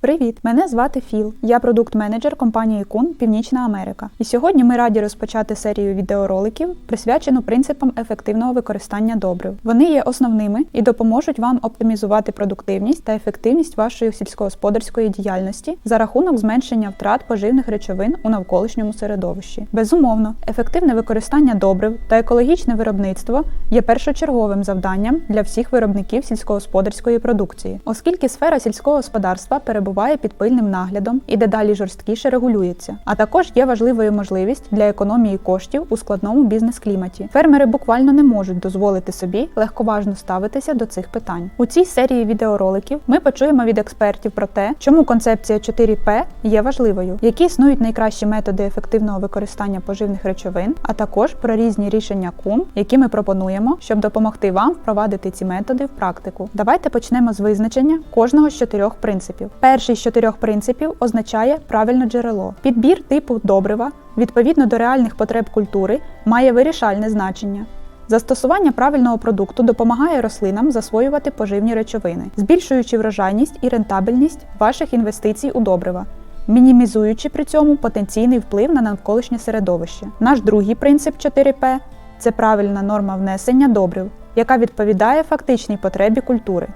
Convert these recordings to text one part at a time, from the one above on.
Привіт! Мене звати Філ. Я продукт-менеджер компанії Кун Північна Америка. І сьогодні ми раді розпочати серію відеороликів, присвячену принципам ефективного використання добрив. Вони є основними і допоможуть вам оптимізувати продуктивність та ефективність вашої сільськогосподарської діяльності за рахунок зменшення втрат поживних речовин у навколишньому середовищі. Безумовно, ефективне використання добрив та екологічне виробництво є першочерговим завданням для всіх виробників сільськогосподарської продукції, оскільки сфера сільського господарства перебуває під пильним наглядом і дедалі жорсткіше регулюється. А також є важливою можливість для економії коштів у складному бізнес-кліматі. Фермери буквально не можуть дозволити собі легковажно ставитися до цих питань. У цій серії відеороликів ми почуємо від експертів про те, чому концепція 4П є важливою, які існують найкращі методи ефективного використання поживних речовин, а також про різні рішення кум, які ми пропонуємо, щоб допомогти вам впровадити ці методи в практику. Давайте почнемо з визначення кожного з чотирьох принципів. Перший з чотирьох принципів означає правильне джерело. Підбір типу добрива відповідно до реальних потреб культури має вирішальне значення. Застосування правильного продукту допомагає рослинам засвоювати поживні речовини, збільшуючи врожайність і рентабельність ваших інвестицій у добрива, мінімізуючи при цьому потенційний вплив на навколишнє середовище. Наш другий принцип 4П це правильна норма внесення добрив, яка відповідає фактичній потребі культури.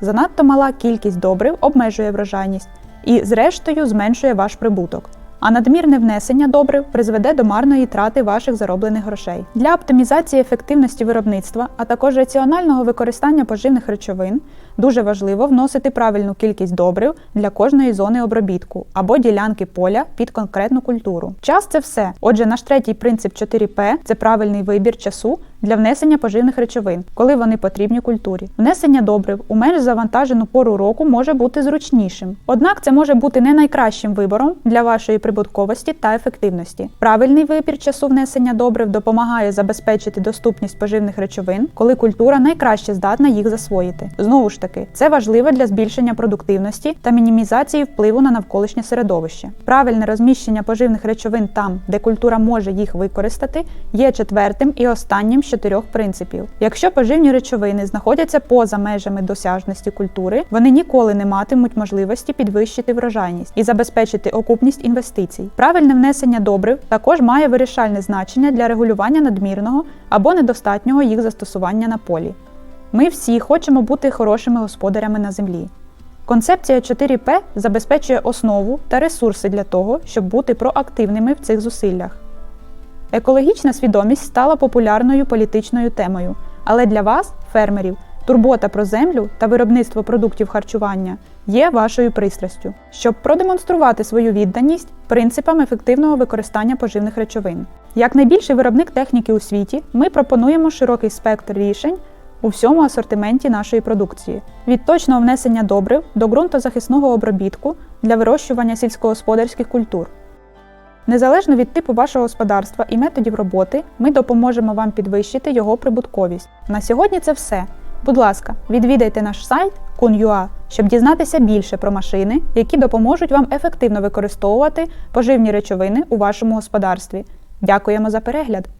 Занадто мала кількість добрив обмежує врожайність і, зрештою, зменшує ваш прибуток. А надмірне внесення добрив призведе до марної трати ваших зароблених грошей. Для оптимізації ефективності виробництва, а також раціонального використання поживних речовин, дуже важливо вносити правильну кількість добрив для кожної зони обробітку або ділянки поля під конкретну культуру. Час це все. Отже, наш третій принцип 4П це правильний вибір часу для внесення поживних речовин, коли вони потрібні культурі. Внесення добрив у менш завантажену пору року може бути зручнішим. Однак це може бути не найкращим вибором для вашої прибутковості та ефективності. Правильний вибір часу внесення добрив допомагає забезпечити доступність поживних речовин, коли культура найкраще здатна їх засвоїти. Знову ж таки, це важливо для збільшення продуктивності та мінімізації впливу на навколишнє середовище. Правильне розміщення поживних речовин там, де культура може їх використати, є четвертим і останнім чотирьох принципів. Якщо поживні речовини знаходяться поза межами досяжності культури, вони ніколи не матимуть можливості підвищити врожайність і забезпечити окупність інвестицій. Правильне внесення добрив також має вирішальне значення для регулювання надмірного або недостатнього їх застосування на полі. Ми всі хочемо бути хорошими господарями на землі. Концепція 4П забезпечує основу та ресурси для того, щоб бути проактивними в цих зусиллях. Екологічна свідомість стала популярною політичною темою, але для вас, фермерів, турбота про землю та виробництво продуктів харчування є вашою пристрастю, щоб продемонструвати свою відданість принципам ефективного використання поживних речовин. Як найбільший виробник техніки у світі, ми пропонуємо широкий спектр рішень у всьому асортименті нашої продукції від точного внесення добрив до ґрунтозахисного обробітку для вирощування сільськогосподарських культур. Незалежно від типу вашого господарства і методів роботи, ми допоможемо вам підвищити його прибутковість. На сьогодні це все. Будь ласка, відвідайте наш сайт Kun.ua, щоб дізнатися більше про машини, які допоможуть вам ефективно використовувати поживні речовини у вашому господарстві. Дякуємо за перегляд!